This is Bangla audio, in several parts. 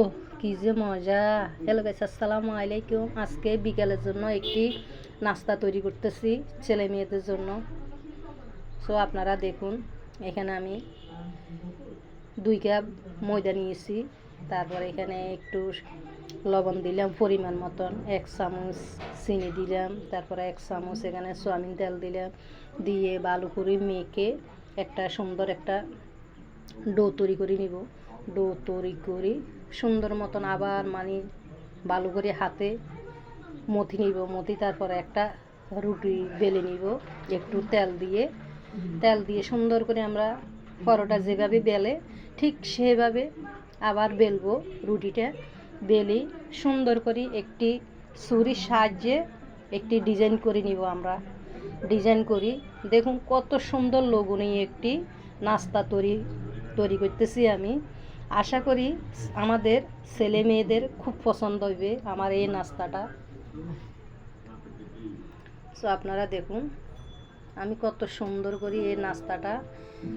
ও কি যে মজা। হ্যালো গাইস আসসালামু আলাইকুম। আজকে বিকালের জন্য একটি নাস্তা তৈরি করতেছি ছেলে মেয়েদের জন্য। সো আপনারা দেখুন, এখানে আমি দুই কাপ ময়দা নিয়েছি। তারপর এখানে একটু লবণ দিলাম পরিমাণ মতন, এক চামচ চিনি দিলাম, তারপরে এক চামচ এখানে সোয়াবিন তেল দিলাম। দিয়ে ভালো করে মেখে একটা সুন্দর একটা ডো তৈরি করে নিব। ডো তৈরি করে সুন্দর মতন আবার মানে ভালো করে হাতে মথি নিব, মথি তারপরে একটা রুটি বেলে নিব, একটু তেল দিয়ে। তেল দিয়ে সুন্দর করে আমরা পরোটা যেভাবে বেলে, ঠিক সেভাবে আবার বেলবো রুটিটা। বেলি সুন্দর করে একটি ছুরির সাহায্যে একটি ডিজাইন করে নিব আমরা। ডিজাইন করি। দেখুন কত সুন্দর লগুনি একটি নাস্তা তৈরি তৈরি করতেছি আমি। আশা করি আমাদের ছেলে মেয়েদের খুব পছন্দ হইবে আমার এই নাস্তাটা। সো আপনারা দেখুন, আমি কত সুন্দর করি এই নাস্তাটা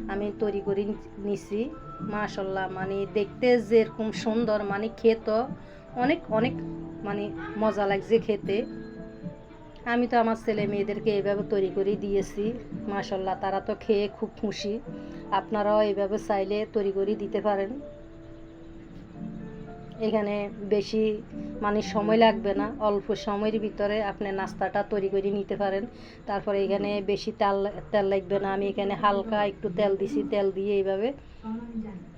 আমি তৈরি করে নিছি। মাশাল্লাহ মানে দেখতে যেরকম সুন্দর মানে খেত অনেক অনেক মানে মজা লাগছে খেতে। আমি তো আমার ছেলে মেয়েদেরকে এইভাবে তৈরি করে দিয়েছি মাশাল্লাহ তারা তো খেয়ে খুব খুশি। আপনারাও এইভাবে চাইলে তৈরি করে দিতে পারেন। এখানে বেশি মানে সময় লাগবে না, অল্প সময়ের ভিতরে আপনি নাস্তাটা তৈরি করে নিতে পারেন। তারপরে এখানে বেশি তেল তেল লাগবে না, আমি এখানে হালকা একটু তেল দিছি, তেল দিয়ে এইভাবে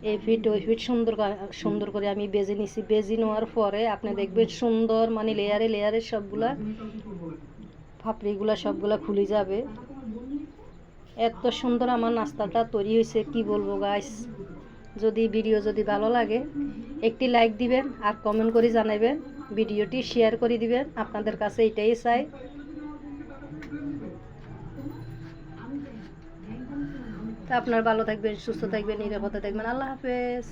এই ফিট, ওই ফিট সুন্দর সুন্দর করে আমি বেজে নিছি। বেজে নেওয়ার পরে আপনি দেখবেন সুন্দর মানে লেয়ারে লেয়ারে সবগুলা ফাপড়িগুলা সবগুলা খুলে যাবে। এত সুন্দর আমার নাস্তাটা তৈরি হয়েছে, কি বলব গাইস যদি ভিডিও যদি ভালো লাগে, একটি লাইক দিবেন আর কমেন্ট করে জানাবেন ভিডিওটি শেয়ার করে দিবেন, আপনাদের কাছে এটাই চাই। আপনার ভালো থাকবেন, সুস্থ থাকবেন, নিরাপদে থাকবেন, আল্লাহ হাফেজ।